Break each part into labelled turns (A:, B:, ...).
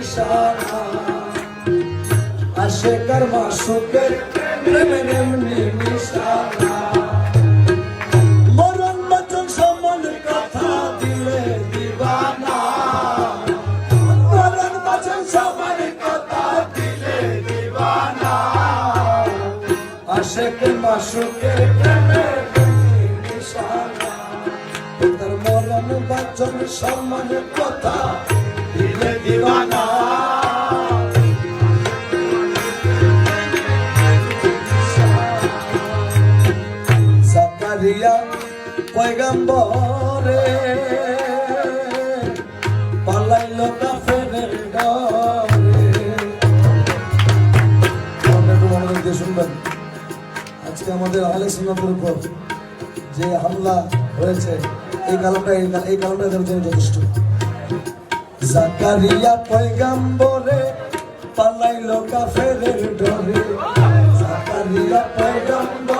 A: নিশানা আশেকার মাসুকের প্রেমের এমনি নিশানা মরণ বচন সম্মান কথা দিলে দিবানা। মরণ বচন সম্মান কথা দিলে দিবানা। নিশানা তার মরণ বচন সম্মান কথা দিলে দিবানা। পয়গাম্বরে, পালাইল ডরে শুনবেন, আজকে আমাদের আহলে উপর যে হামলা হয়েছে, এই কারণটা এই কারণটা এদের জন্য যথেষ্ট। জাকারিয়া পয়গাম্বরে পালাইল কাফেরের ডরে জাকারিয়া পয়গাম্বরে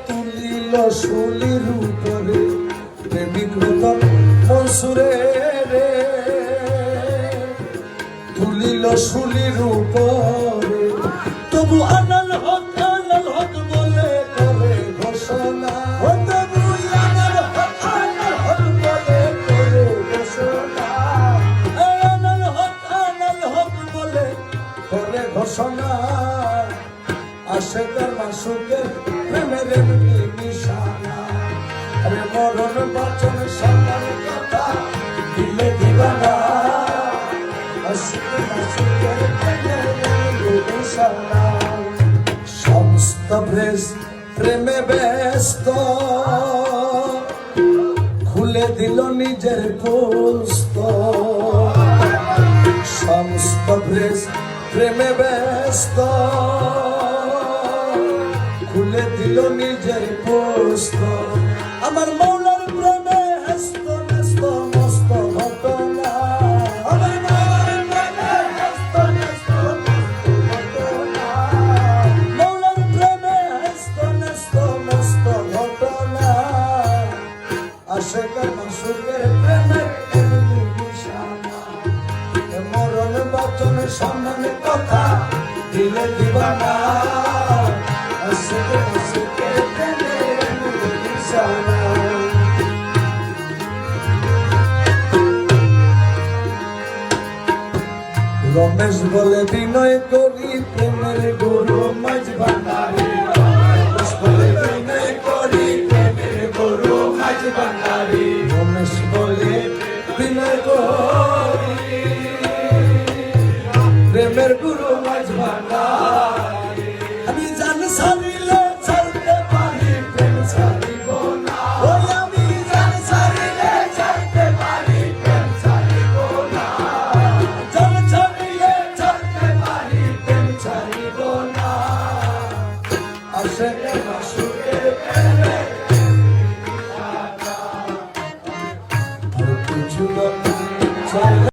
A: তুলিল শুলির উপরে প্রেমিক রতন মনসুরে রে। তুলিল শুলির উপরে তবু আনাল হক আনাল হক বলে করে ঘোষণা। ঘোষণা। আশেকার মাসুকের প্রেমের মরণ সমস্ত ভ্রেস, প্রেমে ব্যস্ত। খুলে দিল নিজের পুস্ত। সমস্ত ভ্রেস, প্রেমে ব্যস্ত। খুলে দিল নিজের পোস্ত। মরণ বচন সম্মান কথা দিলে দিবানা রমেশ বলে বিনয় করি প্রেমের গুরু মাঝ ভান্ডারি প্রেমের গুরু মাঝ ভান্ডারি।